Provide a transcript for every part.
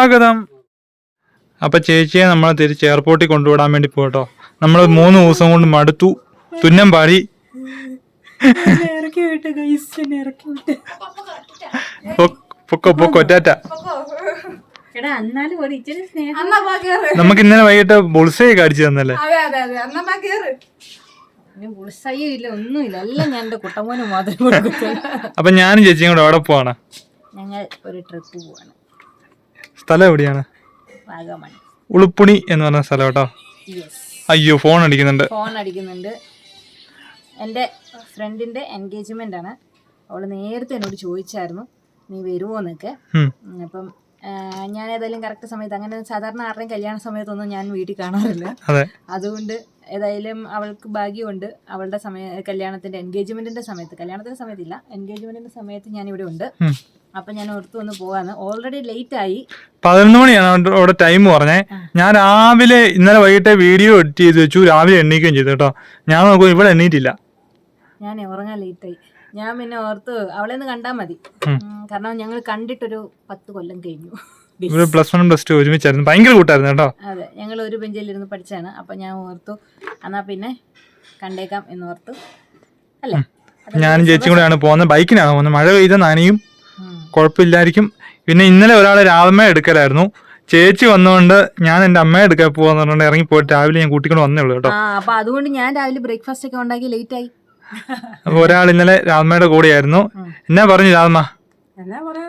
സ്വാഗതം. അപ്പൊ ചേച്ചിയെ നമ്മൾ തിരിച്ച് എയർപോർട്ടിൽ കൊണ്ടുവിടാൻ വേണ്ടി പോട്ടോ നമ്മൾ മൂന്ന് ദിവസം കൊണ്ട് മടുത്തു. തുന്നം പാടി. പൊക്കോ പൊക്കോ ടാറ്റ നമുക്ക് ഇന്നലെ വൈകിട്ട് ബുൾസൈ കാണിച്ചു തന്നല്ലേ? അപ്പൊ ഞാനും ചേച്ചിയും കൂടെ അവിടെ പോവാണ്. ഞങ്ങൾ ഒരു ട്രിപ്പ് പോവാണ്. സ്ഥലം എവിടെയാണ്? ഉളുപ്പുണി എന്ന് പറഞ്ഞ സ്ഥലം കേട്ടോ. അയ്യോ ഫോൺ അടിക്കുന്നുണ്ട്. ഫോൺ അടിക്കുന്നുണ്ട്. എന്റെ ഫ്രണ്ടിന്റെ എൻഗേജ്മെന്റ് ആണ്. അവൾ നേരത്തെ എന്നോട് ചോദിച്ചായിരുന്നു നീ വരുമോ എന്നൊക്കെ അപ്പം ഞാൻ ഏതായാലും കറക്റ്റ് സമയത്ത് അങ്ങനെ സാധാരണ ആരുടെയും കല്യാണ സമയത്തൊന്നും ഞാൻ വീട്ടിൽ കാണാറില്ല. അതുകൊണ്ട് ഏതായാലും അവൾക്ക് ഭാഗ്യമുണ്ട്. അവളുടെ സമയ കല്യാണത്തിന്റെ എൻഗേജ്മെന്റിന്റെ സമയത്ത് കല്യാണത്തിന്റെ സമയത്തില്ല എൻഗേജ്മെന്റിന്റെ സമയത്ത് ഞാൻ ഇവിടെ ഉണ്ട്. അപ്പൊ ഞാൻ ഓർത്തു പോവാണ് പോവാന്ന്. ഓൾറെഡി ലേറ്റ് ആയി. പതിനൊന്ന് മണിയാണ് അവിടെ- ടൈം പറഞ്ഞേ. ഞാൻ രാവിലെ ഇന്നലെ വൈകിട്ട് വീഡിയോ എഡിറ്റ് ചെയ്ത് വെച്ചു. രാവിലെ എണ്ണീക്കുകയും ചെയ്തു കേട്ടോ. ഞാൻ നോക്കും ഇവിടെ എണ്ണീറ്റില്ല ഞാൻ ഉറങ്ങാൻ ലേറ്റ് ആയി. ഞാൻ പിന്നെ ഓർത്തു അവളെ ഒന്ന് കണ്ടാൽ മതി. കാരണം ഞങ്ങൾ കണ്ടിട്ടൊരു പത്ത് കൊല്ലം കഴിഞ്ഞു. പ്ലസ് വൺ പ്ലസ് ടു ഒരുമിച്ചായിരുന്നു. ഭയങ്കര കൂട്ടായിരുന്നു കേട്ടോ. അതെ ഞങ്ങൾ ഒരു ബെഞ്ചിലിരുന്ന് പഠിച്ചാണ്. അപ്പൊ ഞാൻ ഓർത്തു എന്നാ പിന്നെ കണ്ടേക്കാം എന്ന് ഓർത്തു. അല്ലേ? ഞാനും ചേച്ചിയും കൂടെയാണ് പോകുന്നത് ബൈക്കിനാണ് പോകുന്നത് മഴ പെയ്ത നനയും. കുഴപ്പമില്ലായിരിക്കും. പിന്നെ ഇന്നലെ ഒരാൾ രാവിലെ എടുക്കലായിരുന്നു. ചേച്ചി വന്നുകൊണ്ട് ഞാൻ എന്റെ അമ്മയെ എടുക്കാൻ പോകാന്ന് പറഞ്ഞുകൊണ്ട് ഇറങ്ങി പോയിട്ട് രാവിലെ ഞാൻ കൂട്ടിക്കൊണ്ട് വന്നേ ഉള്ളൂ കേട്ടോ. അപ്പൊ അതുകൊണ്ട് ഞാൻ രാവിലെ ബ്രേക്ക്ഫാസ്റ്റ് ഒക്കെ ഉണ്ടാക്കി ലേറ്റ് ആയി. അപ്പൊ ഒരാൾ ഇന്നലെ രാമയുടെ കൂടെയായിരുന്നു. എന്നാ പറഞ്ഞു രാമ എന്നാ പറയാ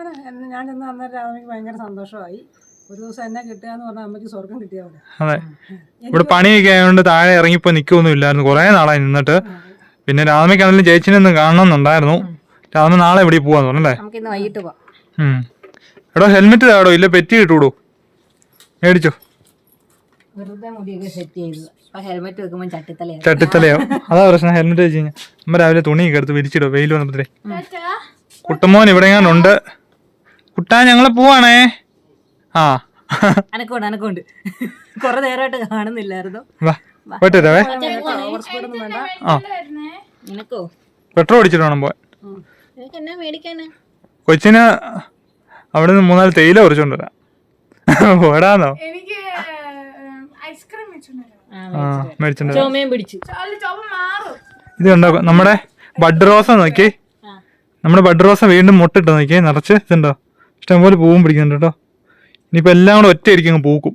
ഞാൻ ഇന്ന് അന്നേരം രാമയ്ക്ക് ഭയങ്കര സന്തോഷമായി. ഒരു ദിവസം എന്നെ കിട്ടുക എന്ന് പറഞ്ഞാൽ അമ്മയ്ക്ക് സ്വർഗം കിട്ടിയ പോലെ അതെ ഇവിടെ പണിയൊക്കെ ആയതുകൊണ്ട് താഴെ ഇറങ്ങിപ്പോ നിൽക്കൊന്നും ഇല്ലായിരുന്നു. കുറെ നാളായി നിന്നിട്ട്. പിന്നെ രാമയ്ക്കാണെങ്കിലും ചേച്ചിനെ ഒന്ന് കാണണമെന്നുണ്ടായിരുന്നു രാമ നാളെ എവിടെ പോവാന്ന് പറഞ്ഞല്ലേ? നമുക്ക് ഇന്ന് വൈകിട്ട് പോവാം. എടോ ഹെൽമെറ്റ് താടോ ഇല്ല പെറ്റി കിട്ടൂടോ മേടിച്ചോ. വെറുതെ മുടിയൊക്കെ സെറ്റ് ചെയ്തത് അപ്പൊ ഹെൽമെറ്റ് വെക്കുമ്പോൾ ചട്ടിത്തലയാണ് ചട്ടിത്തലയോ. അതാ പ്രശ്നം ഹെൽമെറ്റ് വെച്ച് കഴിഞ്ഞാൽ അമ്മ രാവിലെ തുണിയൊക്കെ എടുത്ത് വിരിച്ചിടോ വെയിൽ വന്നപ്പോഴേ കുട്ടമോൻ ഇവിടെ ഉണ്ട്? കുട്ടാ ഞങ്ങൾ പോവാണേ. ആ. അനക്കോണ്ട് അനക്കോണ്ട്. കൊറേ നേരമായിട്ട് കാണുന്നില്ലായിരുന്നു. വാ പോയിട്ട് പെട്രോൾ അടിച്ചിട്ട് വേണം പോവാൻ. കൊച്ചിന് അവിടെ നിന്ന് മൂന്നാൽ തേയില കുറച്ചുകൊണ്ട് വരാം. പോടാന്നോ? എനിക്ക് ഐസ്ക്രീം ഇത് കണ്ടോ നമ്മുടെ ബഡ് റോസ നോക്കി. ആ. നമ്മുടെ ബഡ് റോസ വീണ്ടും മുട്ടിട്ട് നോക്കി നിറച്ച് ഇതുണ്ടോ? ഇഷ്ടംപോലെ പൂവും പിടിക്കുന്നുണ്ട് കേട്ടോ. ഇനിയിപ്പോ എല്ലാം കൂടെ ഒറ്റയടിക്കും ആയിരിക്കും പൂക്കും.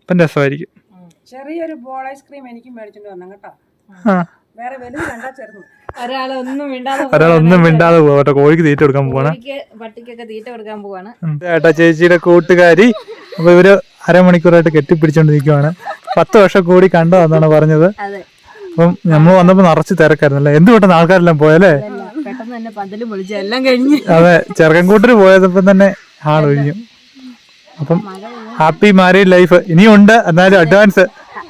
അപ്പം രസമായിരിക്കും. ചെറിയൊരു ബോൾ ഐസ്ക്രീം എനിക്കും മേടിച്ചിട്ട് വന്നു കേട്ടോ. ആ. വേറെ വലുത് കണ്ടാ ചെറുത് ഒരാളൊന്നും മിണ്ടാതെ പോകട്ടെ കോഴിക്ക് തീറ്റ കൊടുക്കാൻ പോവാണ്. പട്ടിക്കൊക്കെ തീറ്റ കൊടുക്കാൻ പോവാണ്. ഏട്ടാ ചേച്ചിയുടെ കൂട്ടുകാരി. അപ്പൊ ഇവർ അരമണിക്കൂറായിട്ട് കെട്ടിപ്പിടിച്ചോണ്ടിരിക്കുവാണ്. പത്ത് വർഷം കൂടി കണ്ടോ എന്നാണ് പറഞ്ഞത്. അപ്പം നമ്മൾ വന്നപ്പോ നിറച്ച് തിരക്കായിരുന്നല്ലേ? എന്ത് പെട്ടെന്ന് ആൾക്കാരെല്ലാം പോയല്ലേ? അതെ ചെറുക്കൻകൂട്ടര് പോയതപ്പം തന്നെ ആളൊഴിഞ്ഞു അപ്പം ഹാപ്പി മാരീഡ് ലൈഫ്. ഇനിയുണ്ട് എന്നാലും advance.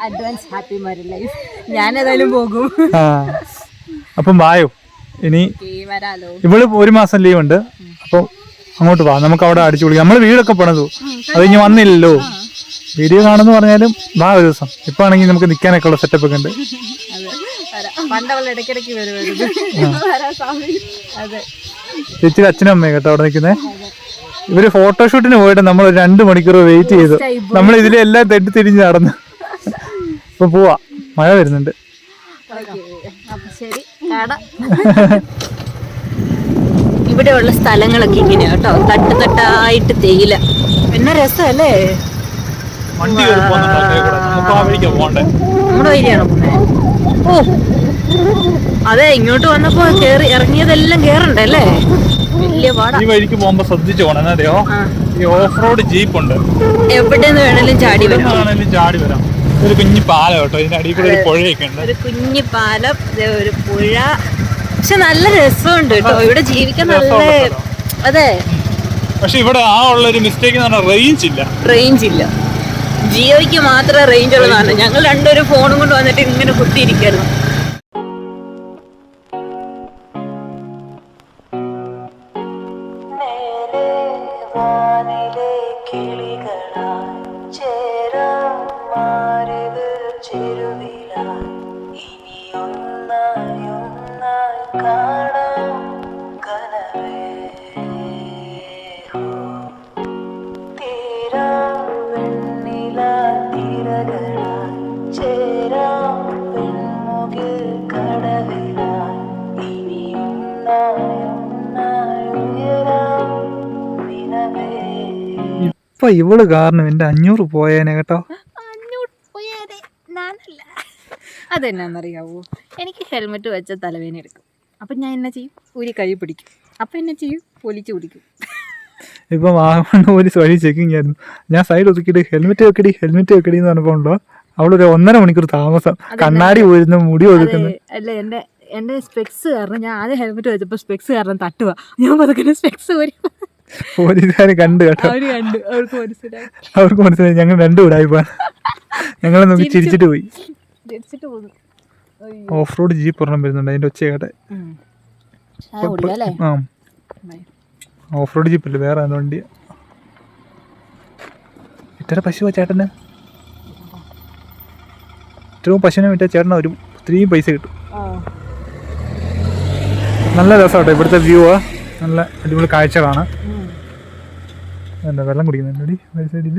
Advance happy married life. ഞാൻ ഏതായാലും പോകും. ആ. അപ്പം വായോ. ഇനി ഇവൾ ഒരു മാസം ലീവ് ഉണ്ട് അപ്പോൾ അങ്ങോട്ട് വാ. നമുക്ക് അവിടെ അടിച്ചു വിളിക്കാം നമ്മൾ വീടൊക്കെ പണിതു. അത് ഇനി വന്നില്ലല്ലോ. വീഡിയോ കാണുന്നു പറഞ്ഞാലും വാ ഒരു ദിവസം. ഇപ്പൊ ആണെങ്കിൽ നമുക്ക് നിൽക്കാനൊക്കെ ഉള്ള സെറ്റപ്പ് ഒക്കെ ഉണ്ട്. ചേച്ചിയുടെ അച്ഛനും അമ്മയും കേട്ടോ അവിടെ നിൽക്കുന്നേ. ഇവർ ഫോട്ടോഷൂട്ടിന് പോയിട്ട് നമ്മൾ രണ്ടു മണിക്കൂർ വെയിറ്റ് ചെയ്തു. നമ്മൾ ഇതിലെല്ലാം തെറ്റി തിരിഞ്ഞ് നടന്നു. ഇപ്പൊ പോവാ. മഴ വരുന്നുണ്ട്. അപ്പൊ ഇവിടെയുള്ള സ്ഥലങ്ങളൊക്കെ ഇങ്ങനെയാ കേട്ടോ. തട്ട് തട്ടായിട്ട് തേയില. പിന്നെ രസമല്ലേ? നമ്മുടെ വഴിയാണോ ഓ. അതെ ഇങ്ങോട്ട് വന്നപ്പോ കേറി ഇറങ്ങിയതെല്ലാം കേറണ്ടല്ലേ വലിയ പാടാ. ഈ വഴിക്ക് പോകുമ്പോ ശ്രദ്ധിച്ചു പോണെന്നറിയോ ഈ ഓഫ് റോഡ് ജീപ്പ് ഉണ്ട്. എവിടെ നിന്ന് വേണേലും ചാടി വരാം. ചാടി വരാം. ഒരു കുഞ്ഞു പാലം കേട്ടോ. ഇതിന്റെ അടിയിൽ കൂടെ ഒരു പുഴയൊക്കെ ഉണ്ട്. ഒരു കുഞ്ഞു പാലം ഒരു പുഴ. പക്ഷെ നല്ല രസമുണ്ട് കേട്ടോ. ഇവിടെ ജീവിക്കാൻ നല്ല അതെ. പക്ഷെ ഇവിടെ ആ ഉള്ള ഒരു മിസ്റ്റേക്ക് എന്ന് പറഞ്ഞാൽ റേഞ്ച് ഇല്ല. റേഞ്ച് ഇല്ല. ജിയോയ്ക്ക് മാത്രമേ റേഞ്ച് ഉള്ളതാണ് ഞങ്ങൾ രണ്ടുപേരും ഫോണും കൊണ്ട് വന്നിട്ട് ഇങ്ങനെ കുത്തിയിരിക്കായിരുന്നു ഇപ്പൊ ഇവൾ കാരണം എന്റെ അഞ്ഞൂറ് പോയേനെ കേട്ടോ. അതെന്നാന്നറിയാവോ? എനിക്ക് ഹെൽമെറ്റ് വെച്ച തലവേന എടുക്കും. അപ്പം ഞാൻ എന്നാ ചെയ്യും? ഊരി കൈ പിടിക്കും. അപ്പം എന്നാ ചെയ്യും? പൊലിച്ചു പിടിക്കും ഇപ്പൊ വാഗമണ് പോലീസ് വഴി ചെക്കിങ് ആയിരുന്നു. ഞാൻ സൈഡ് ഒതുക്കിട്ട് ഹെൽമെറ്റ് വെക്കടി ഹെൽമെറ്റ് വെക്കടി എന്ന് പറഞ്ഞപ്പോ അവളൊരു ഒന്നര മണിക്കൂർ താമസം. കണ്ണാടി പോയിരുന്നു മുടി ഒതുക്കുന്നു. അല്ല എന്റെ എന്റെ സ്പെക്സ് കാരണം ഞാൻ ആദ്യം ഹെൽമെറ്റ് വെച്ചപ്പോൾ സ്പെക്സ് കാരണം തട്ടുക ഞാൻ പതുക്കെ സ്പെക്സ് വരും പോലീസുകാർ കണ്ടു കേട്ടോ. അവർ കണ്ടു. അവർക്ക് മനസ്സിലായി. അവർക്ക് മനസ്സിലായി. ഞങ്ങൾ രണ്ടും ഇടായിപ്പാ ഞങ്ങളെ നോക്കി ചിരിച്ചിട്ട് പോയി. ജനിച്ചിട്ട് പോന്നു. ഓഫ് റോഡ് ജീപ്പ് ഒരെണ്ണം വരുന്നുണ്ട്. അതിന്റെ ഒച്ച കേട്ടെ ആ ആ. ഓഫ് റോഡ് ജീപ്പ് അല്ലേ? വേറെ ഏതോ വണ്ടി. ഇത്ര പശുവാ ചേട്ടന്? ഇത്രയും പശുവിനെ വിറ്റാൽ ചേട്ടന് ഒരു ഒത്തിരിയും പൈസ കിട്ടും. നല്ല രസമാട്ടോ ഇവിടുത്തെ വ്യൂ നല്ല അടിപൊളി കാഴ്ചകളാണ്. എന്താ വെള്ളം കുടിക്കുന്നുണ്ടടി ഒരു സൈഡിൽ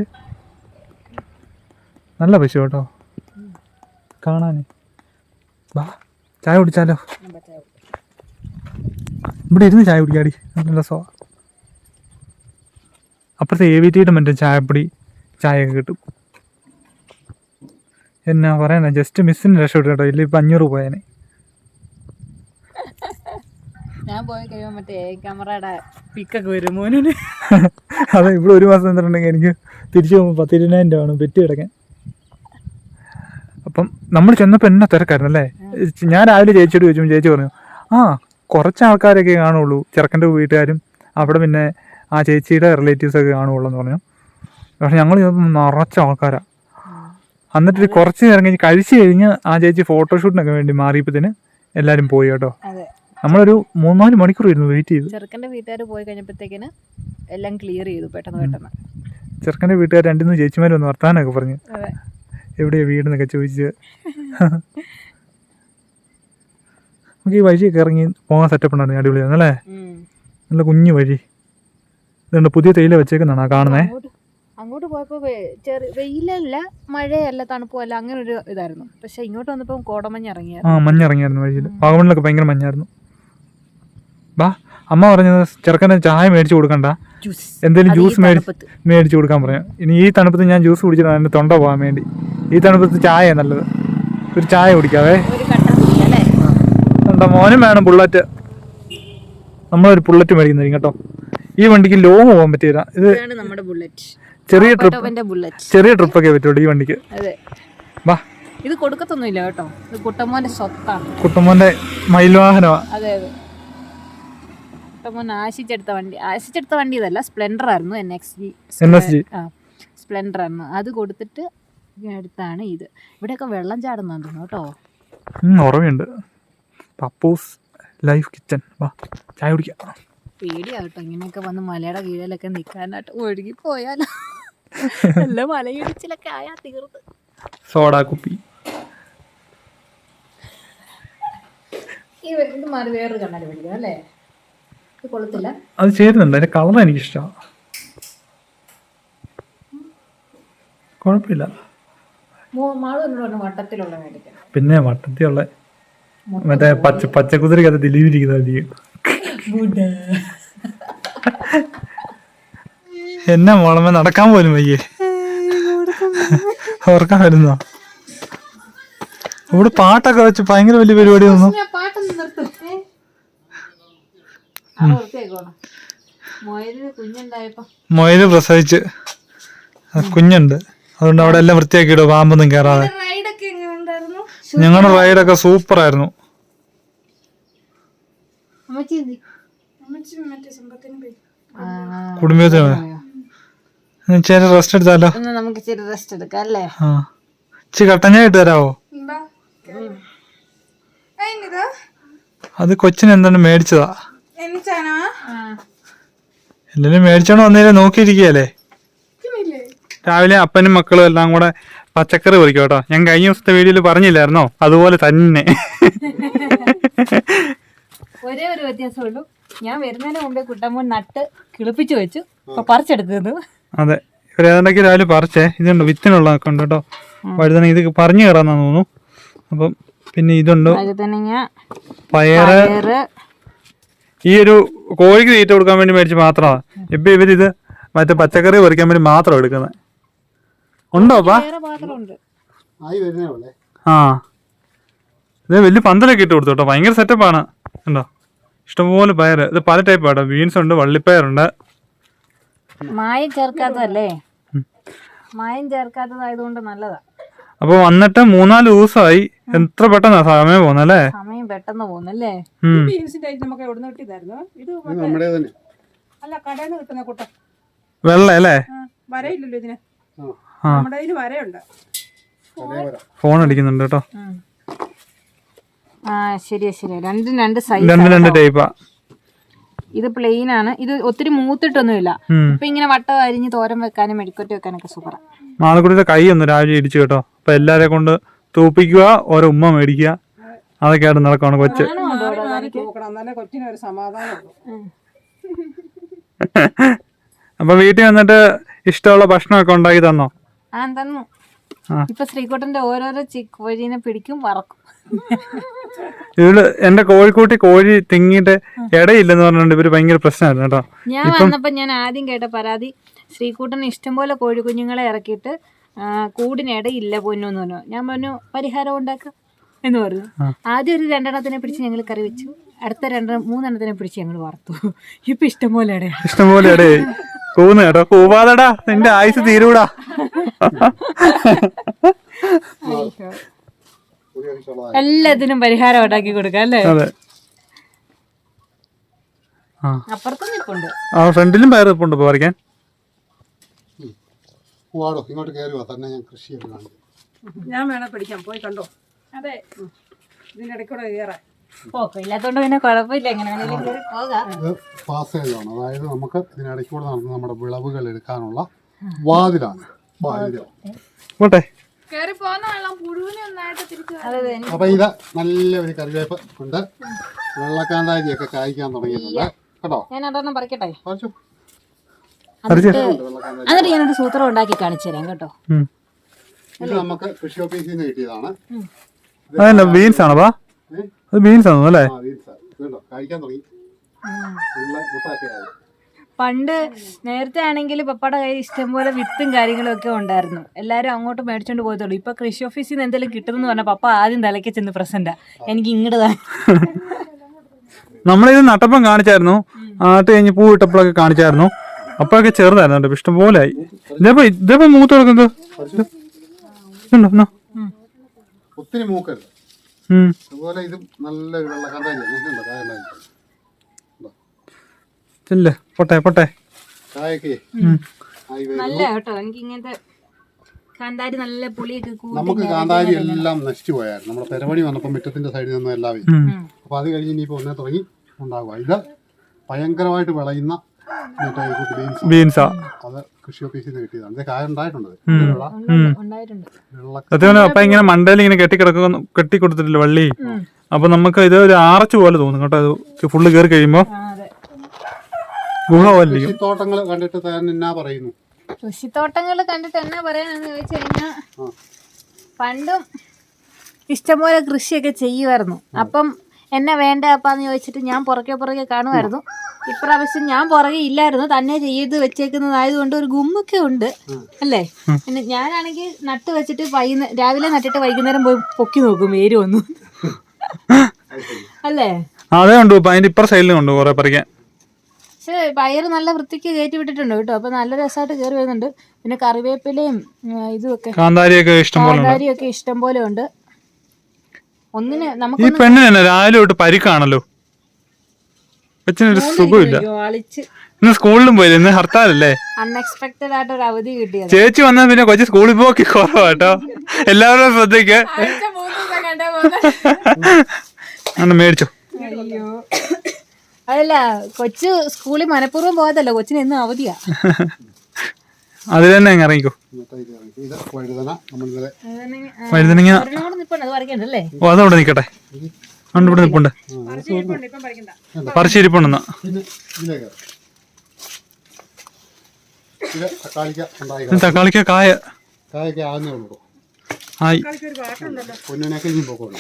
നല്ല പശു കേട്ടോ. കാണാൻ വാ ചായ കുടിച്ചാലോ? ഇവിടെ ഇരുന്ന് ചായ കുടിക്കാടി നല്ല സോ അപ്പുറത്തെ എ വി ടിയുടെ മറ്റേ ചായപ്പൊടി ചായയൊക്കെ കിട്ടും. എന്നാ പറയാനാ ജസ്റ്റ് മിസ്സിന് രക്ഷപ്പെട്ടു കേട്ടോ. ഇല്ല ഇപ്പം അഞ്ഞൂറ് പോയേനെ. ഞാൻ പോയി കഴിയുമ്പോൾ മറ്റേ ക്യാമറയുടെ പിക്കൊക്കെ വരും മോനിന്. അതെ ഇവിടെ ഒരു മാസം നിന്നിട്ടുണ്ടെങ്കിൽ എനിക്ക് തിരിച്ചു പോകുമ്പോൾ പത്തിരുപതിനായിരം രൂപ വേണം പെറ്റി കിടക്കാൻ. അപ്പം നമ്മൾ ചെന്നപ്പോൾ എന്നെ തിരക്കായിരുന്നു അല്ലേ? ഞാൻ രാവിലെ ചേച്ചിയോട് ചോദിച്ചു ചേച്ചി പറഞ്ഞു ആ കുറച്ച് ആൾക്കാരൊക്കെ കാണുള്ളൂ ചെറുക്കന്റെ വീട്ടുകാരും അവിടെ പിന്നെ ആ ചേച്ചിയുടെ റിലേറ്റീവ്സൊക്കെ കാണുള്ളൂ എന്ന് പറഞ്ഞു. പക്ഷെ ഞങ്ങൾ നിറച്ച ആൾക്കാരാ. എന്നിട്ട് കുറച്ച് നേരം കഴിഞ്ഞ് കഴിച്ചു കഴിഞ്ഞ് ആ ചേച്ചി ഫോട്ടോഷൂട്ടിനൊക്കെ വേണ്ടി മാറിയപ്പോഴത്തേന് എല്ലാവരും പോയി കേട്ടോ. നമ്മളൊരു മൂന്നാൽ മണിക്കൂർ ഇരുന്നു വെയിറ്റ് ചെയ്തു. ചെറുക്കന്റെ വീട്ടുകാർ പോയി കഴിഞ്ഞപ്പോഴത്തേക്കിന് എല്ലാം ക്ലിയർ ചെയ്തു പെട്ടെന്ന് പെട്ടെന്ന്. ചെറുക്കന്റെ വീട്ടുകാർ രണ്ടിന്ന് ചേച്ചിമാർ വന്ന് വർത്താനൊക്കെ പറഞ്ഞു. എവിടെയാ വീടെന്നൊക്കെ ചോദിച്ച്. നമുക്ക് ഈ വഴിയൊക്കെ ഇറങ്ങി പോകാൻ സെറ്റപ്പ് ഉണ്ടായിരുന്നു അടിപൊളിയായിരുന്നു അല്ലേ? നല്ല കുഞ്ഞു വഴി. ഇതുണ്ട് പുതിയ തേയില വെച്ചേക്കുന്നതാണ് ആ കാണുന്നേ? അങ്ങോട്ട് പോയപ്പോ പോയപ്പോൾ വെയിലല്ല മഴയല്ല തണുപ്പല്ല അങ്ങനെ ഒരു ഇതായിരുന്നു. പക്ഷെ ഇങ്ങോട്ട് വന്നപ്പോൾ കോടമഞ്ഞ് ഇറങ്ങിയായിരുന്നു. ആ മഞ്ഞിറങ്ങിയായിരുന്നു വഴിയിൽ. വാഗമണിലൊക്കെ ഭയങ്കര മഞ്ഞായിരുന്നു. വാ അമ്മ പറഞ്ഞത് ചെറുക്കനെ ചായ മേടിച്ചു കൊടുക്കണ്ട. എന്തെങ്കിലും ജ്യൂസ് മേടിച്ച്. മേടിച്ചു കൊടുക്കാൻ പറയാം. ഇനി ഈ തണുപ്പത്ത് ഞാൻ ജ്യൂസ് കുടിച്ചിട്ടാണ് എന്റെ തൊണ്ട പോകാൻ വേണ്ടി. ഈ തണുപ്പത്ത് ചായ നല്ലത്. ഒരു ചായ കുടിക്കാവേ. എന്താ മോനും വേണം ബുള്ളറ്റ് നമ്മളൊരു ബുള്ളറ്റ് മേടിക്കുന്നതായിരിക്കും കേട്ടോ. ഈ വണ്ടിക്ക് ലോങ് പോകാൻ പറ്റിയില്ല ഇത് ചെറിയ ട്രിപ്പ് ചെറിയ ട്രിപ്പൊക്കെ പറ്റുള്ളൂ ഈ വണ്ടിക്ക്. വാ. ഇത് കൊടുക്കത്തൊന്നുമില്ല കേട്ടോ. ഇത് കുട്ടമ്മോന്റെ സ്വത്താണ്. കുട്ടമ്മോന്റെ മയിൽവാഹനമാണ് അതെ അതെ. കുട്ടമ്മോൻ ആശിച്ചെടുത്ത വണ്ടി. ആശിച്ചെടുത്ത വണ്ടി ഇതല്ല സ്പ്ലെൻഡർ ആയിരുന്നു എൻ എക്സ് ജി സ്പ്ലെൻഡർ ആയിരുന്നു. അത് കൊടുത്തിട്ട് അടുത്താണ് ഇത്. ഇവിടെയൊക്കെ വെള്ളം ചാടുന്നു തോന്നുന്നു കേട്ടോ. ഉറവുണ്ട് പപ്പൂസ് ലൈഫ് കിച്ചൺ വാ ചായ കുടിക്കാം. പേടിയാ കേട്ടോ ഇങ്ങനെയൊക്കെ വന്ന് മലയുടെ കീഴിലൊക്കെ നിൽക്കാനായിട്ട് ഒഴുകി പോയാലോ. നല്ല മലയിടിച്ചിലൊക്കെ ആയാ തീർത്ത് സോഡാ കുപ്പി. ഈ ഇത് മാറി വേറൊരു കണ്ണാടി വിളിക്കാം അല്ലേ? അത് ചേരുന്നുണ്ട്. അതിന്റെ കളർ എനിക്കിഷ്ടമാണ് കുഴപ്പമില്ല പിന്നെ വട്ടത്തിലുള്ള മറ്റേ പച്ച പച്ചക്കുതിരക്കകത്ത് ദിലീപിരിക്കുന്ന എന്നാ മോളമ്മ നടക്കാൻ പോലും വയ്യേ. ഓർക്കാൻ വരുന്നോ? ഇവിടെ പാട്ടൊക്കെ വെച്ച് ഭയങ്കര വലിയ പരിപാടി തോന്നുന്നു ഞാൻ പാട്ടൊന്ന് നിർത്തും ആ നിർത്തിയേക്കോണം മൊയലിന് കുഞ്ഞുണ്ടായപ്പോ മൊയിൽ പ്രസവിച്ച്. കുഞ്ഞുണ്ട്. അതുകൊണ്ട് അവിടെ എല്ലാം വൃത്തിയാക്കി ഇടും പാമ്പൊന്നും കയറാതെ റൈഡൊക്കെ എങ്ങനെ ഉണ്ടായിരുന്നു ഞങ്ങളുടെ റൈഡൊക്കെ സൂപ്പർ ആയിരുന്നു കുടുംബത്തിന് റെസ്റ്റ് എടുത്താലോ? എന്നാ നമുക്ക് ഇച്ചിരി റെസ്റ്റ് എടുക്കാം അല്ലേ? ആ. ഇച്ചി കട്ടഞ്ഞായിട്ട് ഇട്ട് തരാവോ അത് കൊച്ചിന് എന്താണ് മേടിച്ചതാ? എല്ലാരും മേടിച്ചോണ്ട് വന്നേരെ നോക്കിയിരിക്കുകയല്ലേ? രാവിലെ അപ്പനും മക്കളും എല്ലാം കൂടെ പച്ചക്കറി പറിക്കും കേട്ടോ ഞാൻ കഴിഞ്ഞ ദിവസത്തെ വീഡിയോയിൽ പറഞ്ഞില്ലായിരുന്നോ? അതുപോലെ തന്നെ. ഒരേ ഒരു വ്യത്യാസമുള്ളൂ ഞാൻ വരുന്നതിന് മുമ്പേ കുട്ടമ്മൻ നട്ട് കിളിപ്പിച്ചു വെച്ചു. അപ്പൊ പറിച്ചെടുക്കുന്നു അതെ. ഏതാണ്ടൊക്കെ രാവിലെ പറിച്ചേ. ഇതുണ്ട് വിത്തിനുള്ളതൊക്കെ ഉണ്ട് കേട്ടോ. വഴുതന ഇത് പറഞ്ഞു കയറാന്നാ തോന്നുന്നു. അപ്പം പിന്നെ ഇതുണ്ട് പയറ് ഈ ഒരു കോഴിക്ക് തീറ്റ കൊടുക്കാൻ വേണ്ടി മേടിച്ച് മാത്രമാണ് ഇപ്പൊ ഇവരിത് മറ്റേ പച്ചക്കറി പറിക്കാൻ വേണ്ടി മാത്രം എടുക്കുന്നത്. ഉണ്ടോ അപ്പാ? വേറെ പാത്രമുണ്ട്. ആയി വരുന്നേ ഉള്ളേ. ആ. ഇത് വലിയ പന്തലൊക്കെ ഇട്ട് കൊടുത്തു കേട്ടോ. ഭയങ്കര സെറ്റപ്പാണ് ഉണ്ടോ ഇഷ്ടംപോലെ പയർ ഇത് പല ടൈപ്പ് കേട്ടോ ബീൻസ് ഉണ്ട് വള്ളിപ്പയറുണ്ട് മായം ചേർക്കാത്തതല്ലേ? മായം ചേർക്കാത്തതായതുകൊണ്ട് നല്ലതാ. അപ്പോൾ വന്നിട്ട് മൂന്നാൽ ദിവസമായി എത്ര പെട്ടെന്നാ സമയം പോകുന്നല്ലേ സമയം പെട്ടെന്ന് പോകുന്നല്ലേ ഉം. ബീൻസിന്റെ ഐറ്റം നമുക്ക് എവിടെ നിന്ന് കിട്ടിയതായിരുന്നു? ഇത് ഇത് നമ്മുടെ തന്നെ. അല്ല കടയിൽ നിന്ന് കിട്ടുന്ന കുട്ട വെള്ള അല്ലേ? വരയില്ലല്ലോ ഇതിന്. ആ. നമ്മുടെ കയ്യിൽ വരയുണ്ട്. ഫോൺ അടിക്കുന്നുണ്ട് കേട്ടോ. ആ ശരിയാ ശരിയാ. രണ്ടും രണ്ട് സൈസ് രണ്ട് രണ്ട് ടൈപ്പാ ഇത് പ്ലെയിൻ ആണ്. ഇത് ഒത്തിരി മൂത്തിട്ടൊന്നുമില്ല. ഇപ്പൊ ഇങ്ങനെ വട്ടം അരിഞ്ഞ് തോരൻ വെക്കാനും മെടിക്കൊട്ടി വെക്കാനൊക്കെ സൂപ്പറാ മാളക്കുട്ടിയുടെ കൈ ഒന്ന് രാവിലെ ഇടിച്ചു കേട്ടോ. അപ്പൊ എല്ലാരെ കൊണ്ട് തൂപ്പിക്കുക ഓരോ ഉമ്മ മേടിക്കുക. അതൊക്കെയായിട്ട് നടക്കുവാണ് കൊച്ച്. അപ്പൊ വീട്ടിൽ വന്നിട്ട് ഇഷ്ടമുള്ള ഭക്ഷണമൊക്കെ ഉണ്ടാക്കി തന്നോ? തന്നു. ഇപ്പൊ ശ്രീകുട്ടന്റെ ഓരോരോ കോഴീനെ പിടിക്കും വറക്കും. ഇവൾ എന്റെ കോഴിക്കൂട്ടി കോഴി തിങ്ങിയിട്ട് ഇടയില്ലെന്ന് പറഞ്ഞുകൊണ്ട് ഇവർ ഭയങ്കര പ്രശ്നമായിരുന്നു കേട്ടോ. ഞാൻ വന്നപ്പോ ഞാൻ ആദ്യം കേട്ട പരാതി ശ്രീകൂട്ടന് ഇഷ്ടംപോലെ കോഴി കുഞ്ഞുങ്ങളെ ഇറക്കിയിട്ട് ആ, കൂടിന് ഇടയില്ല പൊന്നു എന്ന് പറഞ്ഞു. ഞാൻ പറഞ്ഞു പരിഹാരം ഉണ്ടാക്കാം എന്ന് പറഞ്ഞു. ആദ്യം ഒരു രണ്ടെണ്ണത്തിനെ പിടിച്ച് ഞങ്ങൾ കറി വെച്ചു. അടുത്ത രണ്ടെണ്ണം മൂന്നെണ്ണത്തിനെ പിടിച്ച് ഞങ്ങൾ വറുത്തു. ഇപ്പൊ ഇഷ്ടംപോലെ ഇടയാ ഇഷ്ടംപോലെ ഇടേ കൂന്ന് കേട്ടോ. കൂവാതടാ നിന്റെ ആയുസ് തീരൂടാ. എല്ലാത്തിനും പരിഹാരം ഉണ്ടാക്കി കൊടുക്കാം അല്ലേ? അതെ. ആ. അപ്പുറത്തും നിപ്പുണ്ട്. ആ ഫ്രണ്ടിലും പയർ ഇപ്പൊ ഉണ്ട് ഇപ്പൊ പറിക്കാൻ. പോവാടോ ഇങ്ങോട്ട് കയറി തന്നെ ഞാൻ വേണം കാണിക്കും. ഞാൻ വേണേ പിടിക്കാം. പോയി കണ്ടോ? അതെ. ഇതിന്റെ ഇടയ്ക്കൂടെ കയറാൻ പോക്കം. ഇല്ലാത്തോണ്ട് പിന്നെ കുഴപ്പമില്ല എങ്ങനെ പാസേജാണ് അതായത് നമുക്ക് ഇതിനിടയ്ക്കൂടെ നടന്ന് നമ്മുടെ വിളവുകൾ എടുക്കാനുള്ള വാതിലാണ്. അതെ അപ്പൊ ഇത് നല്ല ഒരു കറിവേപ്പ് ഉണ്ട്. വെള്ളക്കാന്താരിയൊക്കെ കായ്ക്കാൻ തുടങ്ങിയിട്ടുണ്ട്. കേട്ടോ? ഞാൻ അതൊന്നും പറിക്കട്ടെ? എന്നിട്ട് ഞാനൊരു സൂത്രം ഉണ്ടാക്കി കാണിച്ചു തരാം കേട്ടോ. ഇത് നമുക്ക് കൃഷി ഓഫീസിൽ നിന്ന് കിട്ടിയതാണ്. ബീൻസ് ആണോ? അത് ബീൻസ് ആണോ അല്ലേ? പണ്ട് നേരത്തെ ആണെങ്കിൽ പപ്പയുടെ കയ്യിൽ ഇഷ്ടംപോലെ വിത്തും കാര്യങ്ങളും ഒക്കെ ഉണ്ടായിരുന്നു. എല്ലാവരും അങ്ങോട്ട് മേടിച്ചോണ്ട് പോയതുള്ളൂ ഇപ്പൊ കൃഷി ഓഫീസിൽ നിന്ന് എന്തെങ്കിലും കിട്ടുമെന്ന് പറഞ്ഞാൽ പപ്പ ആദ്യം തലയ്ക്ക് ചെന്ന് പ്രസന്റാ. എനിക്ക് ഇങ്ങോട്ട് നമ്മളിത് നട്ടപ്പം കാണിച്ചായിരുന്നു. ആട്ട് കഴിഞ്ഞ് പൂ ഇട്ടപ്പോഴൊക്കെ കാണിച്ചായിരുന്നു. അപ്പോഴൊക്കെ ചെറുതായിരുന്നു ഇഷ്ടം പോലെ ആയി. ഇതേപ്പോ ഇതേപ്പോ മൂത്ത് കൊടുക്കുന്നത്? ഒത്തിരി മൂക്കരുത്. അതുപോലെ ഇതും നല്ലൊരു വെള്ളക്കാന്താരിയാണ് കായ പൊട്ടെ പൊട്ടെ. കായൊക്കെ. നല്ല കേട്ടോ. എനിക്ക് ഇങ്ങനത്തെ കാന്താരി നല്ല പുളിയൊക്കെ കൂട്ടി നമുക്ക് കാന്താരി എല്ലാം നശിച്ചു പോയായിരുന്നു. നമ്മുടെ പെരവണി വന്നപ്പോൾ മുറ്റത്തിന്റെ സൈഡിൽ നിന്ന് എല്ലാം അപ്പൊ അപ്പോൾ അത് കഴിഞ്ഞ് ഇനിയിപ്പോ ഒന്നേ തുടങ്ങി. ഉണ്ടാകുക ഇത് ഭയങ്കരമായിട്ട് വിളയുന്ന ബീൻസ്. കൃഷി ഓഫീസിൽ നിന്ന് കായ ഉണ്ടായിട്ടുണ്ട്. സത്യം അപ്പൊ ഇങ്ങനെ മണ്ടയിൽ ഇങ്ങനെ കെട്ടിക്കിടക്കുന്ന കെട്ടി കൊടുത്തിട്ടില്ല വള്ളി? അപ്പൊ നമുക്ക് ഇത് ഒരു ആറച്ച് പോലെ തോന്നും കേട്ടോ. ഇത് ഫുള്ള് കയറി കഴിയുമ്പോ. ഗുഹ കണ്ടിട്ട് എന്നാ പറയുന്നു? കൃഷിത്തോട്ടങ്ങൾ കണ്ടിട്ട് എന്നാ പറയാനെന്ന് ചോദിച്ചു കഴിഞ്ഞാൽ ആ. പണ്ടും ഇഷ്ടംപോലെ കൃഷിയൊക്കെ ചെയ്യുമായിരുന്നു അപ്പം എന്നെ വേണ്ട അപ്പാന്ന് ചോദിച്ചിട്ട് ഞാൻ പുറകെ പുറകെ കാണുമായിരുന്നു. ഇപ്രാവശ്യം ഞാൻ പുറകെ ഇല്ലായിരുന്നു. തന്നെ ചെയ്ത് വെച്ചേക്കുന്നതായതുകൊണ്ട് ഒരു ഗുമ്മൊക്കെ ഉണ്ട്. അല്ലേ? പിന്നെ ഞാനാണെങ്കിൽ നട്ട് വെച്ചിട്ട് വൈകുന്നേരം രാവിലെ നട്ടിട്ട് വൈകുന്നേരം പോയി പൊക്കി നോക്കും വേര് വന്നു. അല്ലേ? അതേ ഉണ്ട് അതിന്റെ ഇപ്പുറ സൈഡിലും ഉണ്ട് കുറെ പറിക്കാൻ. പക്ഷേ പയറ് നല്ല വൃത്തിക്ക് കയറ്റി വിട്ടിട്ടുണ്ട് കേട്ടോ. അപ്പൊ നല്ല രസമായിട്ട് കയറി വരുന്നുണ്ട്. പിന്നെ കറിവേപ്പിലയും ഇതും ഇതുമൊക്കെ കാന്താരിയൊക്കെ ഇഷ്ടം പോലെ ഉണ്ട്. ഒന്നിന് ഈ നമുക്ക് പെണ്ണിന് തന്നെ രാവിലെ തൊട്ട് പരിക്കാണല്ലോ. കൊച്ചിനൊരു സുഖമില്ല. ഇന്ന് സ്കൂളിലും പോയില്ല? ഇന്ന് ഹർത്താലല്ലേ? അൺഎക്സ്പെക്ടഡ് ആയിട്ട് ഒരു അവധി കിട്ടിയത്. ചേച്ചി വന്നാൽ പിന്നെ കൊച്ചി സ്കൂളിൽ പോക്കി കുറവാട്ടോ എല്ലാവരും ശ്രദ്ധിക്ക് അങ്ങനെ മേടിച്ചോ. അതല്ല കൊച്ചു സ്കൂളിൽ മനഃപൂർവം പോകാതല്ലോ കൊച്ചിന് എന്നും അവധിയാ. അതിൽ തന്നെ അങ്ങ് ഇറങ്ങിക്കോ. വഴുതനങ്ങ. ഓ അതവിടെ നിൽക്കട്ടെ അതുകൊണ്ട് ഇവിടെ നിൽപ്പുണ്ട് പറിച്ചിരിപ്പുണ്ടെന്നാ. തക്കാളിക്ക കായ. കായൊക്കെ ആകുന്നേ ഉള്ളൂ ആയി. പൊക്കമുണ്ട്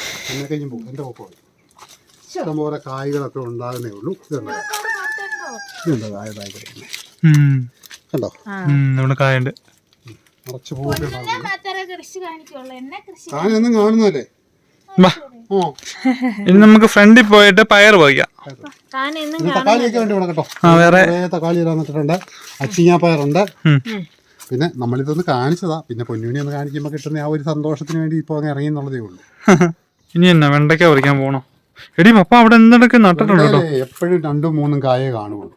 എന്റെ പൊക്കമുണ്ട് ഇഷ്ടംപോലെ കായ്കളൊക്കെ ഉണ്ടാകുന്നേ ഉള്ളൂ. ഇതുണ്ട്? ഇതുണ്ട് കായ. കണ്ടോ? നമ്മുടെ ഇവിടെ കായുണ്ട്. നിറച്ച് പൂവൊക്കെ കൃഷി കാണിക്കുള്ളൂ. എന്നെ കൃഷി താനൊന്നും കാണുന്നതല്ലേ ഓ. ഇനി നമുക്ക് ഫ്രണ്ടിൽ പോയിട്ട് പയർ പോയിക്കാം തക്കാളിയൊക്കെ വേണ്ടി വേണം കേട്ടോ. ആ വേറെ. തക്കാളി ഇടാൻ വെച്ചിട്ടുണ്ട്. അച്ചിങ്ങാപ്പയറുണ്ട് പയറുണ്ട്. പിന്നെ നമ്മളിതൊന്ന് കാണിച്ചതാ. പിന്നെ പൊന്നുവിനെ ഒന്ന് കാണിക്കുമ്പോൾ കിട്ടുന്ന ആ ഒരു സന്തോഷത്തിന് വേണ്ടി ഇപ്പോൾ അങ്ങ് ഇറങ്ങി എന്നുള്ളതേ ഉള്ളൂ. ഇനി എന്നാ വെണ്ടയ്ക്ക പറിക്കാൻ പോണോ? എടി പപ്പ അവിടെ എന്തൊക്കെ നട്ടിട്ടുണ്ട് എപ്പോഴും രണ്ടും മൂന്നും കായേ കാണുള്ളൂ.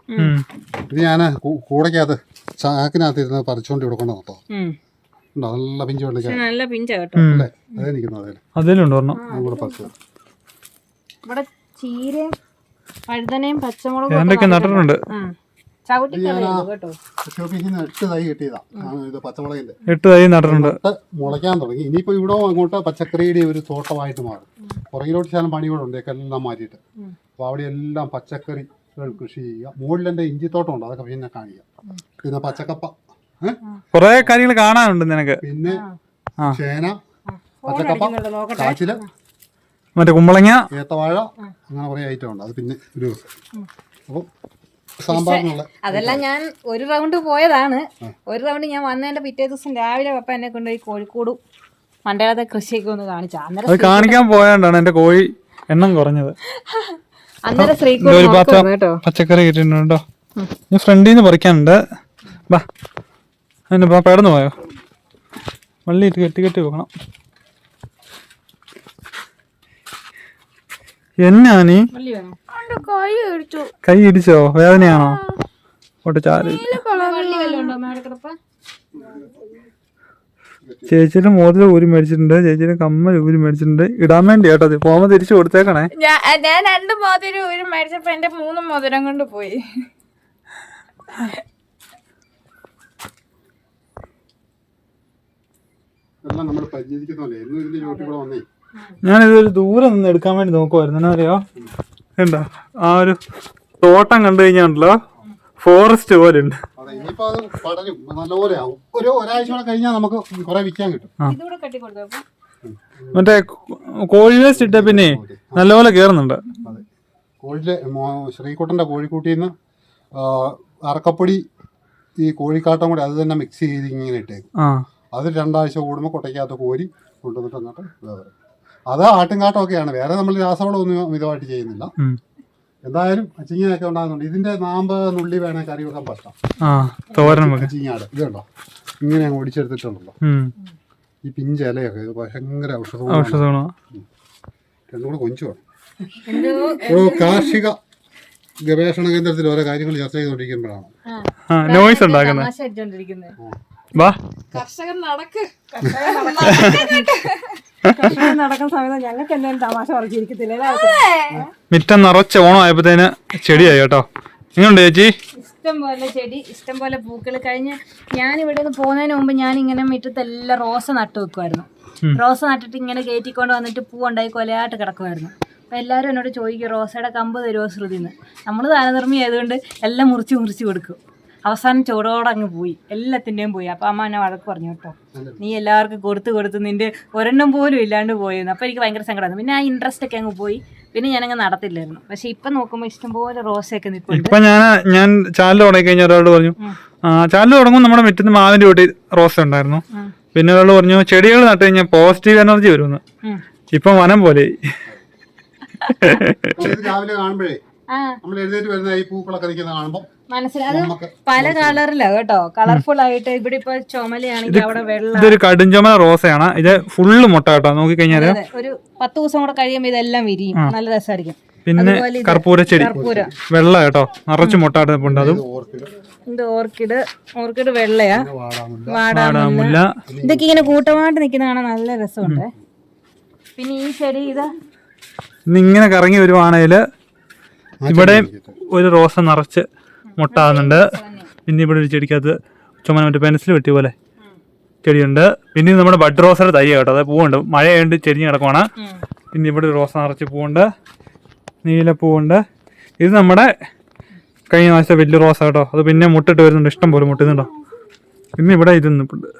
ഇത് ഞാൻ കൂടക്കകത്ത് ചാക്കിനകത്ത് ഇരുന്ന് പറിച്ചോണ്ട് ഇവിടെ കൊണ്ട് നട്ടോ ഉണ്ടോ? നല്ല പിഞ്ച് വെള്ളക്കായ നല്ല പിഞ്ചാ കേട്ടോ. ഉം. അല്ലേ അതേ നിൽക്കുന്നത് അതേ അതിലുണ്ട് ഒരെണ്ണം. ഞാൻ കൂടെ പറിച്ചു ഇവിടെ ചീരയും വഴുതനയും പച്ചമുളകും നട്ടിട്ടുണ്ട്. എട്ട് തൈ കിട്ടിയതാ. ഇത് പച്ചമുളകിന്റെ. എട്ട് തൈ നട്ടിട്ടുണ്ട്. നട്ട് മുളയ്ക്കാൻ തുടങ്ങി. ഇനിയിപ്പോ ഇവിടെ അങ്ങോട്ട് പച്ചക്കറിയുടെ ഒരു തോട്ടമായിട്ട് മാറും. പുറകിലോട്ട് ശാലം പണികളുണ്ട്. ഉണ്ട് എല്ലാം മാറ്റിയിട്ട്. അപ്പോൾ അവിടെ എല്ലാം പച്ചക്കറികൾ കൃഷി ചെയ്യുക. മുകളിൽ എന്റെ ഇഞ്ചിത്തോട്ടമുണ്ട് അതൊക്കെ പിന്നെ കാണിക്കാം. പിന്നെ പച്ചക്കപ്പ? കൊറേ കാര്യങ്ങൾ കാണാനുണ്ട് നിനക്ക്. പിന്നെ. ചേന പച്ചക്കപ്പ കാച്ചിൽ മറ്റേ കുമ്പളങ്ങ. ഏത്തവാഴ അങ്ങനെ കുറേ ഐറ്റം ഉണ്ട്. അത് പിന്നെ ഒരു ദിവസം അപ്പം അതെല്ലാം ഞാൻ ഒരു റൗണ്ട് പോയതാണ്. ഒരു റൗണ്ട് ഞാൻ വന്നതിന്റെ പിറ്റേ ദിവസം രാവിലെ പപ്പ എന്നെ കൊണ്ടുപോയി കോഴിക്കോട് മണ്ടേലത്തെ കൃഷിയൊക്കെ ഒന്ന് കാണിച്ചു. അന്നേരം കാണിക്കാൻ പോയാണ്ടാണ് എന്റെ കോഴി എണ്ണം കുറഞ്ഞത്. അന്നേരം ഒരു പാത്രം പച്ചക്കറി കിട്ടിയിട്ടുണ്ട്? ഞാൻ ഫ്രണ്ടിൽ നിന്ന് പറിക്കാനുണ്ട്. ബാ. അതിന് പോയോ? വള്ളി ഇട്ട് കെട്ടി കെട്ടി പോകണം എന്നാ നീ? കൈ ഇടിച്ചോ വേദനയാണോ? ഓട്ടെ ചാരി വള്ളി വല്ലതും ഉണ്ടോ മേടക്കിടപ്പ ചേച്ചിയുടെ മോതിരം ഊരി മേടിച്ചിട്ടുണ്ട് ചേച്ചിയുടെ കമ്മൽ ഊരി മേടിച്ചിട്ടുണ്ട്. ഇടാൻ വേണ്ടി കേട്ടോ ഫോമ തിരിച്ചു കൊടുത്തേക്കണേ. ഞാൻ ഞാൻ രണ്ട് മോതിരം ഊരി മേടിച്ചപ്പോ എന്റെ മൂന്ന് മോതിരം കൊണ്ട് പോയി. ഞാനിതൊരു ദൂരെ നിന്ന് എടുക്കാൻ വേണ്ടി നോക്കുമായിരുന്നു എന്നാ അറിയോ? എന്താ ആ ഒരു തോട്ടം കണ്ടു കഴിഞ്ഞാണല്ലോ ഫോറസ്റ്റ് പോലെ ഉണ്ട്. അതെ ഇനിയിപ്പോൾ അത് പടരും നല്ലപോലെ ആവും. ഒരു ഒരാഴ്ച കൂടെ കഴിഞ്ഞാൽ നമുക്ക് കുറേ വിൽക്കാൻ കിട്ടും. ഇതുകൂടെ കെട്ടി മറ്റേ കോഴി വേസ്റ്റ് ഇട്ട പിന്നെ നല്ലപോലെ കേറുന്നുണ്ട്. അതെ. കോഴിയിലെ ശ്രീകുട്ടന്റെ കോഴിക്കൂട്ടിൽ നിന്ന് അറക്കപ്പൊടി ഈ കോഴിക്കാട്ടം കൂടി അത് തന്നെ മിക്സ് ചെയ്ത് ഇങ്ങനെ ഇട്ടേക്കും. ആ. അത് രണ്ടാഴ്ച കൂടുമ്പോൾ കൊട്ടയ്ക്കകത്ത് കോരി കൊണ്ടുവന്നിട്ട് അങ്ങോട്ട് വേറെ അത് ആട്ടുംകാട്ടമൊക്കെയാണ് വേറെ നമ്മൾ രാസവളം ഒന്നും ഇതുമായിട്ട് ചെയ്യുന്നില്ല. എന്തായാലും അച്ചിങ്ങയൊക്കെ ഉണ്ടാകുന്നുണ്ട്. ഇതിന്റെ നാമ്പ് നുള്ളി വേണേ കറി വെക്കാൻ പറ്റാം. ആ തോരൻ വെക്ക്. അച്ചിങ്ങാട് ഇതുണ്ടോ ഇങ്ങനെ അങ്ങ് ഒടിച്ചെടുത്തിട്ടുണ്ടല്ലോ. ഈ പിഞ്ച് ഇലയൊക്കെ ഇത് ഭയങ്കര ഔഷധമാണ് ഔഷധമാണോ. രണ്ടും കൂടെ കൊഞ്ചു വേണം. ഓ കാർഷിക ഗവേഷണ കേന്ദ്രത്തിൽ ഓരോ കാര്യങ്ങൾ ചർച്ച ചെയ്തുകൊണ്ടിരിക്കുമ്പോഴാണ്. ആ. നോയ്സ് ഉണ്ടാക്കുന്നത്. കർഷകൻ നടക്ക്. നടക്കുന്ന സമയത്ത് ഞങ്ങൾക്ക് തമാശ പറഞ്ഞിരിക്കത്തില്ല മിറ്റം നിറച്ച ഓണം ആയപ്പോഴത്തേന് ചെടിയായി കേട്ടോ. എങ്ങനെയുണ്ട് ചേച്ചി? ഇഷ്ടം പോലെ ചെടി ഇഷ്ടം പോലെ പൂക്കൾ കഴിഞ്ഞ് ഞാൻ ഇവിടെ നിന്ന് പോകുന്നതിന് മുമ്പ് ഞാൻ ഇങ്ങനെ മുറ്റത്തെല്ലാം റോസ നട്ടു വെക്കുമായിരുന്നു റോസ നട്ടിട്ട് ഇങ്ങനെ കയറ്റിക്കൊണ്ട് വന്നിട്ട് പൂ ഉണ്ടായി കൊലയായിട്ട് കിടക്കുമായിരുന്നു അപ്പം എല്ലാവരും എന്നോട് ചോദിക്കും റോസയുടെ കമ്പ് തരുമോ ശ്രുതിന്ന്? നമ്മൾ താരനിർമ്മി ആയതുകൊണ്ട് എല്ലാം മുറിച്ച് മുറിച്ച് കൊടുക്കും. അവസാനം ചോറോടെ അങ്ങ് പോയി. എല്ലാത്തിന്റെയും പോയി. അപ്പം അമ്മ എന്നെ വഴക്ക് പറഞ്ഞു കേട്ടോ. നീ എല്ലാവർക്കും കൊടുത്ത് കൊടുത്ത് നിന്റെ ഒരെണ്ണം പോലും ഇല്ലാണ്ട് പോയിരുന്നു അപ്പോൾ എനിക്ക് ഭയങ്കര സങ്കടമായിരുന്നു പിന്നെ ആ ഇൻട്രസ്റ്റ് ഒക്കെ അങ്ങ് പോയി. പിന്നെ ഞാനങ്ങ് നടത്തില്ലായിരുന്നു. പക്ഷെ ഇപ്പം നോക്കുമ്പോൾ ഇഷ്ടംപോലെ റോസയൊക്കെ നിൽക്കും ഇപ്പൊ ഞാൻ ഞാൻ ചാനൽ തുടങ്ങി കഴിഞ്ഞ ഒരാളോട് പറഞ്ഞു ചാലിൽ ചാനൽ തുടങ്ങുമ്പോൾ നമ്മുടെ മുറ്റത്ത് മാവിന്റെ കൂട്ടി റോസ ഉണ്ടായിരുന്നു. പിന്നെ ഒരാൾ പറഞ്ഞു ചെടികൾ നട്ട് കഴിഞ്ഞാൽ പോസിറ്റീവ് എനർജി വരുമെന്ന്. ഉം. ഇപ്പൊ വനം പോലെ. രാവിലെ കാണുമ്പോഴേ നമ്മൾ എഴുന്നേറ്റ് വരുന്ന ഈ പൂക്കളൊക്കെ നിൽക്കുന്ന കാണുമ്പോൾ മനസ്സിലായി. അത് നമുക്ക് പല കളറിലാ കേട്ടോ. കളർഫുൾ ആയിട്ട് ഇവിടെ ഇപ്പൊ ചുമലയാണെങ്കിൽ അവിടെ വെള്ളം ഇതൊരു കടുംചുമല റോസയാണ്. ഇത് ഫുള്ള് മുട്ട കേട്ടോ. നോക്കി കഴിഞ്ഞാൽ ഒരു പത്ത് ദിവസം കൂടെ കഴിയുമ്പോൾ ഇതെല്ലാം വിരിയും. നല്ല രസമായിരിക്കും. പിന്നെ കർപ്പൂര ചെടി. വെള്ള കേട്ടോ. നിറച്ച് മുട്ട ഉണ്ട് അതും. ഓർക്കിഡ്. ഇത് ഓർക്കിഡ്. ഓർക്കിഡ് വെള്ളയാ. വാടാമുല്ല. വാടാമുല്ല. മുല്ല ഇതൊക്കെ ഇങ്ങനെ കൂട്ടമായിട്ട് നിൽക്കുന്ന കാണാൻ നല്ല രസമുണ്ട്. പിന്നെ ഈ ചെടി ഇതാ. ഇങ്ങനെ കറങ്ങി വരുവാണേൽ ഇവിടെ ഒരു റോസ നിറച്ച് മുട്ടാകുന്നുണ്ട്. പിന്നെ ഇവിടെ ഒരു ചെടിക്കകത്ത് ചുമന്ന മറ്റേ പെൻസിൽ വെട്ടി പോലെ ചെടിയുണ്ട്. പിന്നെ നമ്മുടെ ബഡ് റോസയുടെ തൈ കേട്ടോ. അതായത് പൂവുണ്ട്. മഴയുണ്ട് ചെരിഞ്ഞ് കിടക്കുവാണ്. പിന്നെ ഇവിടെ ഒരു റോസ നിറച്ച് പൂവുണ്ട്. നീലപ്പൂവുണ്ട് ഇത് നമ്മുടെ കഴിഞ്ഞ മാസത്തെ വലിയ റോസ കേട്ടോ. അത് പിന്നെ മുട്ടിട്ട് വരുന്നുണ്ട്. ഇഷ്ടം പോലെ മുട്ടുന്നുണ്ടോ? പിന്നെ ഇവിടെ ഇത് നിൽപ്പുണ്ട്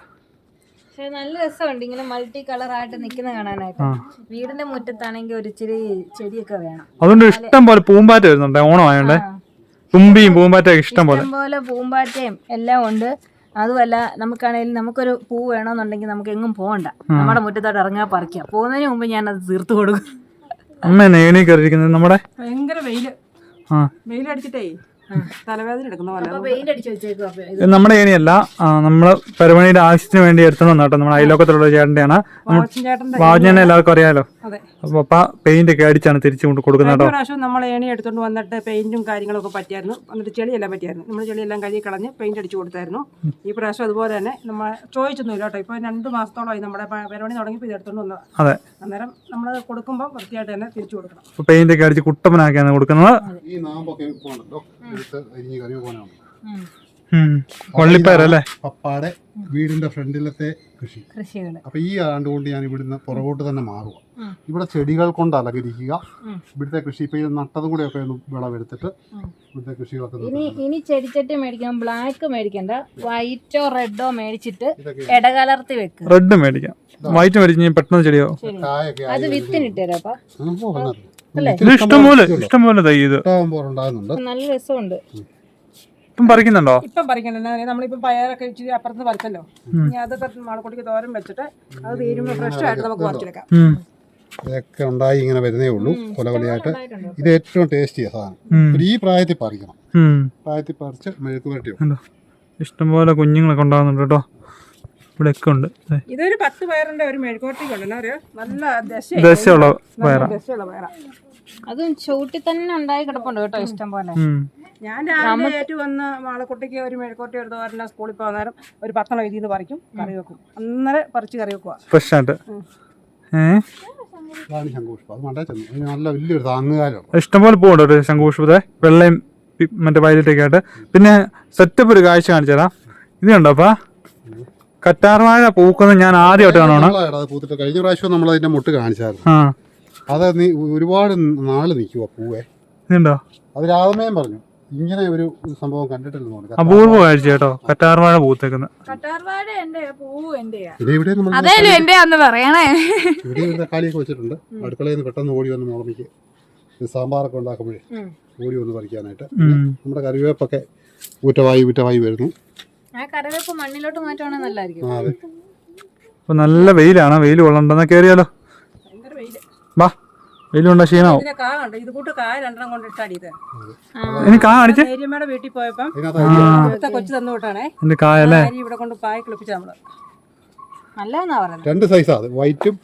നല്ല രസമുണ്ട്. ഇങ്ങനെ മൾട്ടി കളർ ആയിട്ട് നിൽക്കുന്ന കാണാനായിട്ട്. വീടിന്റെ മുറ്റത്താണെങ്കിൽ ഒരു ഇച്ചിരി ചെടിയൊക്കെ വേണം. അതുകൊണ്ട് ഇഷ്ടം പോലെ പൂമ്പാറ്റ വരുന്നുണ്ട്. ഓണം ആയതുകൊണ്ട് ആ. തുമ്പിയും പൂമ്പാറ്റയൊക്കെ ഇഷ്ടം പോലെ. പോലെ പൂമ്പാറ്റയും എല്ലാം ഉണ്ട്. അതുമല്ല നമുക്കാണെങ്കിലും നമുക്കൊരു പൂ വേണമെന്നുണ്ടെങ്കിൽ നമുക്ക് എങ്ങും പോകണ്ട നമ്മുടെ മുറ്റത്തോട്ട് ഇറങ്ങാൻ പറിക്കാം. പോകുന്നതിന് മുമ്പ് ഞാൻ അത് തീർത്തു കൊടുക്കും. അമ്മ നേണി കയറിയിരിക്കുന്നത് നമ്മുടെ? ഭയങ്കര വെയിൽ. ആ. വെയിലടിച്ചിട്ടേ. തലവേദന എടുക്കുന്ന പോലെ. നമ്മുടെ ഏനിയല്ല നമ്മൾ പരിപാടിയുടെ ആവശ്യത്തിന് വേണ്ടി എടുത്തോണ്ട് വന്ന കേട്ടോ. നമ്മുടെ അയലോക്കത്തിലുള്ള ചേട്ടന്റെയാണ് ചേട്ടന്റെയാണ് വാജനെ എല്ലാവർക്കും അറിയാലോ? അപ്പൊ പപ്പ പെയിന്റ് ഒക്കെ അടിച്ചാണ് തിരിച്ചു കൊണ്ട് കൊടുക്കുന്നത് കേട്ടോ. പ്രാവശ്യം നമ്മൾ ഏണി എടുത്തുകൊണ്ട് വന്നിട്ട് പെയിന്റും കാര്യങ്ങളൊക്കെ പറ്റിയായിരുന്നു. എന്നിട്ട് ചെളിയെല്ലാം പറ്റിയായിരുന്നു. നമ്മൾ ചെളിയെല്ലാം കഴുകി കളഞ്ഞ് പെയിന്റ് അടിച്ചു കൊടുത്തായിരുന്നു. ഈ പ്രാവശ്യം അതുപോലെ തന്നെ നമ്മൾ ചോദിച്ചൊന്നുമില്ല കേട്ടോ. ഇപ്പൊ രണ്ട് മാസത്തോളമായി നമ്മുടെ പരിപാടി തുടങ്ങിയപ്പോൾ ഇത് എടുത്തോണ്ട് വന്നത്. അതെ. അന്നേരം നമ്മൾ കൊടുക്കുമ്പോൾ വൃത്തിയായിട്ട് തന്നെ തിരിച്ചു കൊടുക്കണം. പെയിന്റ് ഒക്കെ അടിച്ച് കുട്ടപ്പനാക്കിയാണ് കൊടുക്കുന്നത്. ഈ നാമ്പൊക്കെ എടുത്ത് അരിഞ്ഞ് കറി. വള്ളിപ്പയറല്ലേ? പപ്പാടെ വീടിന്റെ ഫ്രണ്ടിലത്തെ കൃഷി. അപ്പൊ ഈ ആണ്ടുകൊണ്ട് ഞാൻ ഇവിടുന്ന് പുറകോട്ട് തന്നെ മാറുക. ഇവിടെ ചെടികൾ കൊണ്ട് അലങ്കരിക്കുക. ഇവിടുത്തെ കൃഷി ഇപ്പൊ ഇത് നട്ടതും കൂടെ ഒക്കെ ഒന്ന് വിളവെടുത്തിട്ട് ഇവിടുത്തെ കൃഷികളൊക്കെ ഇനി ഇനി ചെടിച്ചട്ടി മേടിക്കാൻ ബ്ലാക്ക് മേടിക്കണ്ട വൈറ്റോ റെഡോ മേടിച്ചിട്ട് ഇടകലർത്തി വെക്കുക റെഡ് മേടിക്കാം. വൈറ്റ് മേടിച്ച് പെട്ടെന്ന് ചെടിയോ? അത് വിത്തിനിട്ടേരാ ഇഷ്ടംപോലെ ഇഷ്ടംപോലെ തൈ ഇത്. നല്ല രസമുണ്ട്. ഇപ്പം പറിക്കുന്നുണ്ടോ? ഇപ്പം പറിക്കണ്ട നമ്മളിപ്പം പയറൊക്കെ ഇച്ചിരി അപ്പുറത്ത് പറിച്ചല്ലോ ഇനി അതൊക്കെ മാളക്കുട്ടിക്ക് തോരൻ വെച്ചിട്ട് അത് തീരുമ്പോൾ ഫ്രഷ് ആയിട്ട് നമുക്ക് പറിച്ചെടുക്കാം. ഇതൊക്കെ ഉണ്ടായി ഇങ്ങനെ വരുന്നേ ഉള്ളൂ. കൊലകൊലയായിട്ട് ഇത് ഏറ്റവും ടേസ്റ്റിയ സാധനം. ഒരു ഈ പ്രായത്തിൽ പറിക്കണം. പ്രായത്തിൽ പറിച്ച് മെഴുക്ക് പുരട്ടി കണ്ടോ? ഇഷ്ടംപോലെ കുഞ്ഞുങ്ങളൊക്കെ ഉണ്ടാകുന്നുണ്ട് കേട്ടോ. ഇവിടെയൊക്കെ ഉണ്ട്. ഇതൊരു പത്ത് പയറിന്റെ ഒരു മെഴുക്കോട്ടിക്ക് ഒരു നല്ല ദശ. ദശയുള്ള പയറാ. ദശയുള്ള പയറാ. അതും ചൂട്ടി തന്നെ ഉണ്ടായി കിടപ്പുണ്ട് കേട്ടോ ഇഷ്ടം പോലെ. ഞാൻ രാവിലെ ഏറ്റു വന്ന് മാളക്കുട്ടിക്ക് ഒരു മെഴുക്കോട്ടി ഒരു തോരന സ്കൂളിൽ പോകാൻ നേരം ഒരു പത്തെണ്ണം ഇതിൽ നിന്ന് പറിക്കും കറി വെക്കും. അന്നേരം പറിച്ച് കറി വെക്കുക ഫ്രഷ് ആയിട്ട് ഇഷ്ടംപോലെ പോകുന്നുണ്ട് ഒരു ശംഖുപുഷ്പത്തെ വെള്ളയും പി- മറ്റേ വയലറ്റൊക്കെ ആയിട്ട്. പിന്നെ സെറ്റപ്പ് ഒരു കാഴ്ച കാണിച്ചു തരാം ഇത് കണ്ടോ അപ്പാ? കറ്റാർവാഴ പൂക്കുന്നത് ഞാൻ ആദ്യമായിട്ട് കാണുവാണ്. അത് പൂത്തിട്ട് കഴിഞ്ഞ പ്രാവശ്യം നമ്മൾ അതിന്റെ മുട്ട് കാണിച്ചായിരുന്നു. ആ. അത് നീ ഒരുപാട് നാൾ നിൽക്കുക പൂവേ. ഇതുണ്ടോ? അത് രാധമയം പറഞ്ഞു. ഇങ്ങനെ ഒരു സംഭവം കണ്ടിട്ടില്ലെന്ന് പറഞ്ഞു. അപൂർവ കാഴ്ച കേട്ടോ. കറ്റാർവാഴ പൂത്തേക്കുന്നത് കട്ടാർവാഴ എന്റെയാ? പൂവ് എന്റെയാ? പിന്നെ ഇവിടെ നമ്മൾ അതേലും എന്റെ അന്ന് പറയണേ. ഇവിടെ ഒരു തക്കാളിയൊക്കെ വെച്ചിട്ടുണ്ട്. അടുക്കളയിൽ നിന്ന് പെട്ടെന്ന് ഓടി വന്ന് മുളമിക്ക് സാമ്പാറൊക്കെ ഉണ്ടാക്കുമ്പോഴേ ഓടി വന്ന് പറിക്കാനായിട്ട്. നമ്മുടെ കറിവേപ്പൊക്കെ ഊറ്റവായി ഊറ്റവായി വരുന്നു. ആ കറിവേപ്പ് മണ്ണിലോട്ട് മാറ്റുവാണെങ്കിൽ നല്ലതായിരിക്കും. നല്ല വെയിലാണ്. വെയിൽ കൊള്ളണ്ടെന്നാ കേറിയാലോ? വാ വെയിലുണ്ട ക്ഷീണാവും. ഇനി കാ കാണിച്ചേ? വീട്ടിൽ പോയപ്പം അതിനകത്ത് അരി ഇവിടുത്തെ കൊച്ചു തന്നു വിട്ടാണേ. എന്റെ കായല്ലേ? അരി ഇവിടെ കൊണ്ട് പായ കിളിപ്പിച്ച നമ്മൾ. നല്ലതെന്നാ പറയുന്നത് രണ്ട് സൈസാ അത്. വൈറ്റും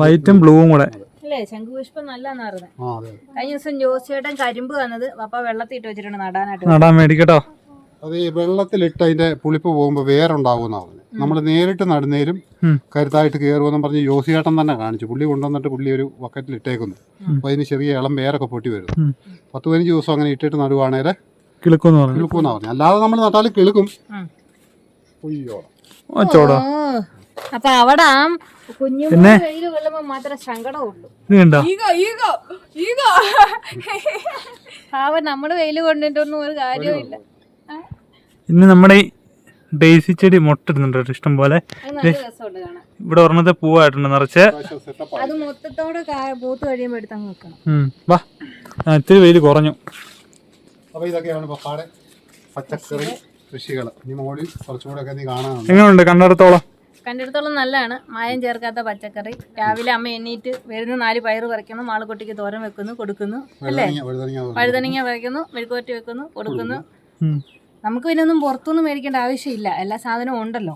വൈറ്റും ബ്ലൂവും കൂടെ. അല്ലേ ശംഖുപുഷ്പം നല്ലതെന്നാ പറയുന്നത് ആ അതെ കഴിഞ്ഞ ദിവസം ജോസിയേട്ടൻ കരിമ്പ് തന്നത്. പപ്പ വെള്ളത്തിട്ട് വെച്ചിട്ടുണ്ട് നടാനായിട്ട്. നടാൻ മേടിക്കട്ടോ അത് ഈ വെള്ളത്തിലിട്ട് അതിന്റെ പുളിപ്പ് പോകുമ്പോൾ വേറുണ്ടാവുന്നതാണ് പറഞ്ഞത്. നമ്മൾ നേരിട്ട് നടുന്നേരും. കരുത്തായിട്ട് കയറുമെന്നും പറഞ്ഞ് ജോസിയേട്ടൻ തന്നെ കാണിച്ചു. പുള്ളി കൊണ്ടുവന്നിട്ട് പുള്ളി ഒരു വക്കറ്റിൽ ഇട്ടേക്കുന്നു അപ്പോൾ അതിന് ചെറിയ ഇളം വേരൊക്കെ പൊട്ടി വരുന്നു. പത്ത് പതിനഞ്ച് ദിവസം അങ്ങനെ ഇട്ടിട്ട് നടുവാണേൽ കിളുക്കും പറഞ്ഞു. കിളുക്കുമെന്നാണ് പറഞ്ഞു അല്ലാതെ നമ്മൾ നട്ടാൽ കിളുക്കും. അയ്യോ. അപ്പൊ അവിടെ ആ കുഞ്ഞു വെയിൽ കൊള്ളുമ്പോ മാത്രമേ സങ്കടമുള്ളൂ പാവം നമ്മൾ വെയിൽ കൊണ്ടിട്ടൊന്നും ഒരു കാര്യവും ഇല്ല. ഇന്ന് നമ്മുടെ ഈ ഡെയ്സി ചെടി മുട്ടിടുന്നുണ്ട് കേട്ടോ ഇഷ്ടം പോലെ ഇവിടെ ഒരെണ്ണത്തെ പൂവായിട്ടുണ്ട് നിറച്ച്. അത് മൊത്തത്തോടെ കാ- പൂത്ത് കഴിയുമ്പോൾ എടുത്തങ്ങ് വെക്കണം. വാ. ഇത്തിരി വെയിൽ കുറഞ്ഞു. അപ്പോൾ ഇതൊക്കെയാണ് പപ്പാടെ പച്ചക്കറി കൃഷികൾ ഇനി മോളിൽ കുറച്ചുകൂടെ ഒക്കെ നീ കാണാനുണ്ട്. എങ്ങനെയുണ്ട്? കണ്ടിടത്തോളം. കണ്ടിടത്തോളം നല്ലതാണ്. മായം ചേർക്കാത്ത പച്ചക്കറി. രാവിലെ അമ്മ എണ്ണീറ്റ് വരുന്ന നാല് പയറ് പറിക്കുന്നു മാളുകുട്ടിക്ക് തോരൻ വെക്കുന്നു കൊടുക്കുന്നു. അല്ലേ? വഴുതനങ്ങ പറിക്കുന്നു മെഴുക്കുവറ്റി വെക്കുന്നു കൊടുക്കുന്നു. നമുക്ക് പിന്നെ ഒന്നും പുറത്തുനിന്ന് മേടിക്കേണ്ട ആവശ്യമില്ല. എല്ലാ സാധനവും ഉണ്ടല്ലോ.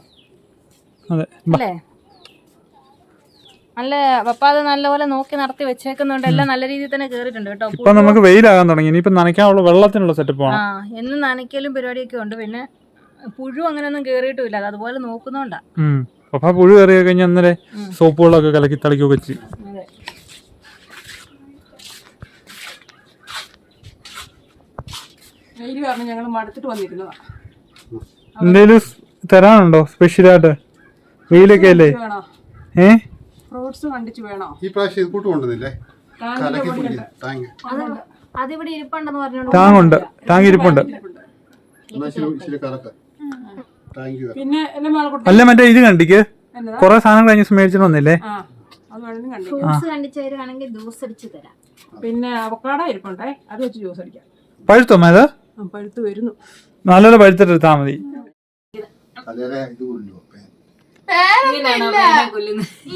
അല്ലേ? നല്ല പപ്പ അത് നല്ലപോലെ നോക്കി നടത്തി വെച്ചേക്കുന്നുണ്ട് എല്ലാം നല്ല രീതിയിൽ തന്നെ കേറിയിട്ടുണ്ട് കേട്ടോ. ഇപ്പൊ നമുക്ക് വെയിലാകാൻ തുടങ്ങി. ഇനിയിപ്പോ നനയ്ക്കാനുള്ള വെള്ളത്തിനുള്ള സെറ്റപ്പ് ആ എന്ന് നനയ്ക്കലും പരിപാടിയൊക്കെ ഉണ്ട്. പിന്നെ പുഴു അങ്ങനെയൊന്നും കേറിയിട്ടില്ല. അത് അതുപോലെ നോക്കുന്നോണ്ടാ. പുഴു കയറി കഴിഞ്ഞാൽ അന്നേരം സോപ്പുകളൊക്കെ കലക്കി തളിക്കുകയൊക്കെ ചെയ്യും അതെ വെയിൽ കാരണം ഞങ്ങൾ മടുത്തിട്ട് വന്നിരുന്നതാണ് എന്തേലും തരാനുണ്ടോ? സ്പെഷ്യലായിട്ട്? വെയിലൊക്കെ അല്ലേ? വേണോ? ഏ? ഫ്രൂട്ട്സ് കണ്ടിച്ച് വേണോ? ഈ പ്രാവശ്യം ഇത് കൂട്ട് കൊണ്ടുവന്നില്ലേ? കലക്കി താങ്ക് അതിവിടെ ഇരിപ്പുണ്ടെന്ന് പറഞ്ഞോണ്ട് ടാങ്ങുണ്ട് ടാങ്ക് ഇരിപ്പുണ്ട്. കലക്ക് താങ്ക് യു പിന്നെ എല്ലാം മാളക്കുട്ടി അല്ല മറ്റേ ഇത് കണ്ടിക്ക്. എന്നതാ? കുറെ സാധനം കഴിഞ്ഞ മേടിച്ചിട്ട് വന്നില്ലേ? ആ അത് വേണമെങ്കിൽ കണ്ടി. ഫ്രൂട്ട്സ് കണ്ടിച്ച് തരുവാണെങ്കിൽ ജ്യൂസ് അടിച്ച് തരാം. പിന്നെ അവക്കാട ഇരിപ്പുണ്ടേ? അത് വെച്ച് ജ്യൂസ് അടിക്കാം. പഴുത്തോ മേത് പഴുത്ത് വരുന്നു. നല്ലപോലെ പഴുത്തിട്ടെടുത്താൽ മതി.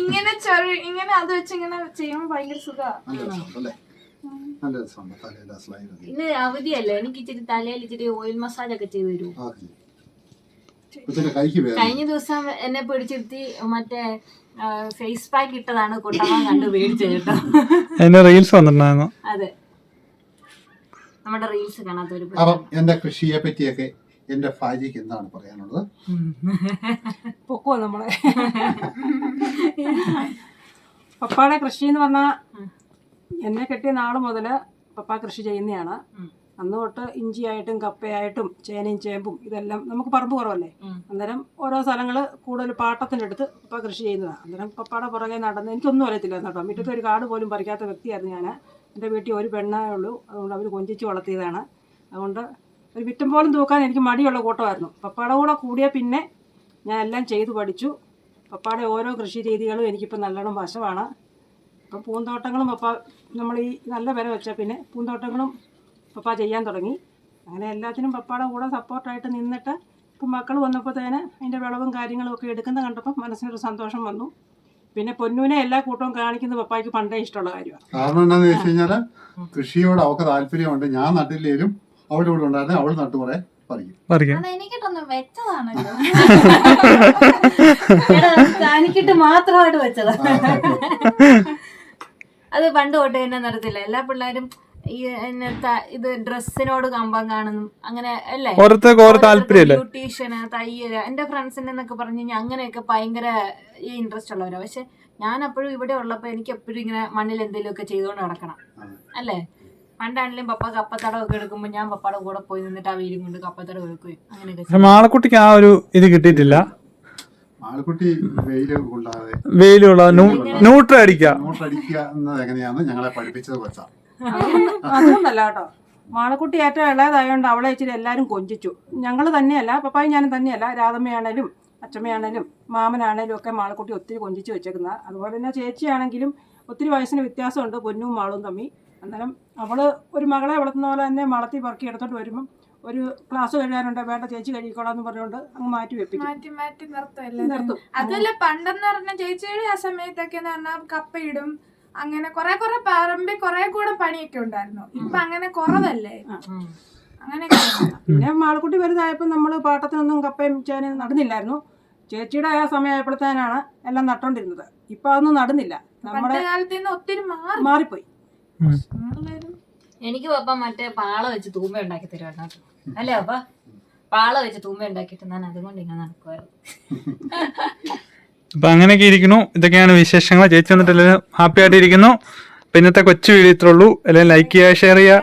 ഇങ്ങനെ ഇങ്ങനെ അത് വെച്ച് ഇങ്ങനെ ചെയ്യുമ്പോൾ ഭയങ്കര സുഖമാണ് ഇന്ന് അവധിയല്ലേ? എനിക്ക് ഇച്ചിരി തലയിൽ ഇച്ചിരി ഓയിൽ മസാജ് ഒക്കെ ചെയ്തു തരൂ. കഴിഞ്ഞ ദിവസം എന്നെ പിടിച്ചിരുത്തി മറ്റേ ഫേസ് പാക്ക് ഇട്ടതാണ് കൊട്ടാൻ കണ്ട് മേടിച്ചത് കേട്ടോ. റീൽസ് വന്നിട്ടുണ്ടായിരുന്നു. അതെ. നമ്മുടെ റീൽസ് കാണാത്തൊരു അപ്പം എന്റെ കൃഷിയെ പറ്റിയൊക്കെ എന്റെ ഭാര്യക്ക് എന്താണ് പറയാനുള്ളത്? പൊക്കുവോ നമ്മളെ? പപ്പാടെ കൃഷി എന്ന് പറഞ്ഞാൽ എന്നെ കെട്ടിയ നാൾ മുതൽ പപ്പാ കൃഷി ചെയ്യുന്നതാണ് അന്ന് തൊട്ട് ഇഞ്ചിയായിട്ടും കപ്പയായിട്ടും ചേനയും ചേമ്പും ഇതെല്ലാം നമുക്ക് പറമ്പ് കുറവല്ലേ? അന്നേരം ഓരോ സ്ഥലങ്ങൾ കൂടുതൽ പാട്ടത്തിനെടുത്ത് പപ്പ കൃഷി ചെയ്യുന്നതാണ് അന്നേരം പപ്പാടെ പുറകെ നടന്ന് എനിക്കൊന്നും അറിയത്തില്ല കേട്ടോ. മുറ്റത്ത് ഒരു കാട് പോലും പറിക്കാത്ത വ്യക്തിയായിരുന്നു ഞാൻ എന്റെ വീട്ടിൽ ഒരു പെണ്ണേ ഉള്ളൂ. അതുകൊണ്ട് അവർ കൊഞ്ചിച്ച് വളർത്തിയതാണ്. അതുകൊണ്ട് ഒരു വിറ്റം പോലും തൂക്കാൻ എനിക്ക് മടിയുള്ള കൂട്ടമായിരുന്നു. പപ്പാടെ കൂടെ കൂടിയ പിന്നെ ഞാൻ എല്ലാം ചെയ്തു പഠിച്ചു. പപ്പാടെ ഓരോ കൃഷി രീതികളും എനിക്കിപ്പോൾ നല്ലോണം വശമാണ്. ഇപ്പം പൂന്തോട്ടങ്ങളും പപ്പ നമ്മൾ ഈ നല്ല വില വെച്ചാൽ പിന്നെ പൂന്തോട്ടങ്ങളും പപ്പ ചെയ്യാൻ തുടങ്ങി. അങ്ങനെ എല്ലാത്തിനും പപ്പാടെ കൂടെ സപ്പോർട്ടായിട്ട് നിന്നിട്ട് ഇപ്പം മക്കൾ വന്നപ്പോഴത്തേന് അതിന്റെ വിളവും കാര്യങ്ങളും ഒക്കെ എടുക്കുന്ന കണ്ടപ്പോൾ മനസ്സിനൊരു സന്തോഷം വന്നു. പിന്നെ പൊന്നൂനെ എല്ലാ കൂട്ടവും കാണിക്കുന്നത് പപ്പായ്ക്ക് പണ്ടേ ഇഷ്ടമുള്ള കാര്യമാണ്. കാരണം എന്താണെന്ന് വെച്ച് കഴിഞ്ഞാൽ കൃഷിയോട് അവൾക്ക് താല്പര്യമുണ്ട്. ഞാൻ നട്ടില്ലേലും അവളുടെ കൂടെ ഉണ്ടായിരുന്നു അവൾ നട്ടു കുറെ പറിക്കും. പറിക്കാം. അത് എനിക്കിട്ടൊന്നും വെച്ചതാണല്ലോ. തനിക്കിട്ട് മാത്രമായിട്ട് വെച്ചതാ. അത് പണ്ട് തൊട്ട് തന്നെ നടത്തില്ല. എല്ലാ പിള്ളേരും ഈ ഇത് ഡ്രസ്സിനോട് കമ്പം കാണുന്നു. അങ്ങനെ അല്ലേ? ബ്യൂട്ടീഷ്യന് തയ്യൽ എന്റെ ഫ്രണ്ട്സിന്റെ എന്നൊക്കെ പറഞ്ഞു കഴിഞ്ഞാൽ അങ്ങനെയൊക്കെ ഭയങ്കര ഈ ഇൻട്രസ്റ്റ് ഉള്ളവരാ. പക്ഷെ ഞാൻ അപ്പോഴും ഇവിടെ ഉള്ളപ്പോ എനിക്ക് എപ്പോഴും ഇങ്ങനെ മണ്ണിൽ എന്തെങ്കിലും ഒക്കെ ചെയ്തുകൊണ്ട് നടക്കണം. അല്ലേ? പണ്ടാണെങ്കിലും പപ്പ കപ്പത്തടം ഒക്കെ എടുക്കുമ്പോ ഞാൻ പപ്പയുടെ കൂടെ പോയി നിന്നിട്ട് ആ വീരും കൊണ്ട് കപ്പത്തടം എടുക്കുകയും അങ്ങനെയൊക്കെ മാളക്കുട്ടിക്ക് ആ ഒരു ഇത് കിട്ടിയിട്ടില്ല. ആൾക്കുട്ടി ന്യൂട്രൽ അടിക്കുക നോട്ടടിക്കുക എന്നത് ഞങ്ങളെ പഠിപ്പിച്ചത് വെച്ചാ അതൊന്നല്ല കേട്ടോ. മാളക്കുട്ടി ഏറ്റവും ഇളയതായതുകൊണ്ട് അവളെ ഇച്ചിരി എല്ലാവരും കൊഞ്ചിച്ചു. ഞങ്ങൾ തന്നെയല്ല പപ്പായും ഞാനും തന്നെയല്ല രാധമ്മയാണേലും അച്ചമ്മയാണേലും മാമനാണേലും ഒക്കെ മാളക്കുട്ടി ഒത്തിരി കൊഞ്ചിച്ച് വെച്ചേക്കുന്നത് അതുപോലെ തന്നെ ചേച്ചിയാണെങ്കിലും ഒത്തിരി വയസ്സിന് വ്യത്യാസമുണ്ട് പൊന്നും മാളും തമ്മി അന്നേരം അവൾ ഒരു മകളെ വളർത്തുന്ന പോലെ തന്നെ വളർത്തി പറക്കി എടുത്തോണ്ട് വരുമ്പം ഒരു ക്ലാസ് കഴിയാനുണ്ട് വേണ്ട ചേച്ചി കഴിക്കോളാം എന്ന് പറഞ്ഞുകൊണ്ട് അങ്ങ് മാറ്റി വെപ്പിക്കും. മാറ്റി മാറ്റി നിർത്തും അതല്ല പണ്ടെന്ന് പറഞ്ഞ ചേച്ചിയുടെ ആ സമയത്തൊക്കെ എന്ന് പറഞ്ഞാൽ കപ്പയിടും അങ്ങനെ കുറെ കുറെ പറമ്പിൽ കുറെ കൂടെ പണിയൊക്കെ ഉണ്ടായിരുന്നു. ഇപ്പൊ അങ്ങനെ കുറവല്ലേ? അങ്ങനെയൊക്കെ പിന്നെ മാളക്കുട്ടി വലുതായപ്പോൾ നമ്മൾ പാട്ടത്തിനൊന്നും കപ്പയും ചേനയും നടന്നില്ലായിരുന്നു. ചേച്ചിയുടെ ആ സമയമായപ്പോഴത്തേനാണ് എല്ലാം നട്ടോണ്ടിരുന്നത്. ഇപ്പൊ അതൊന്നും നടന്നില്ല. നമ്മുടെ കാലത്ത് നിന്ന് ഒത്തിരി മാറി. മാറിപ്പോയി. എനിക്ക് പപ്പ മറ്റേ പാള വെച്ച് തൂമ്പ ഉണ്ടാക്കി തരുവാ അല്ലേ പപ്പ? പാള വെച്ച് തൂമ്പ ഉണ്ടാക്കിയിട്ട് ഞാൻ അതുകൊണ്ട് ഇങ്ങനെ നടക്കുമായിരുന്നു അപ്പൊ അങ്ങനെയൊക്കെ ഇരിക്കുന്നു. ഇതൊക്കെയാണ് വിശേഷങ്ങൾ. ചേച്ചി വന്നിട്ട് എല്ലാവരും ഹാപ്പി ആയിട്ട് ഇരിക്കുന്നു അപ്പൊ ഇന്നത്തെ കൊച്ചു വീഡിയോ ഇത്രേ ഉള്ളൂ. എല്ലാവരും ലൈക്ക് ചെയ്യുക ഷെയർ ചെയ്യുക.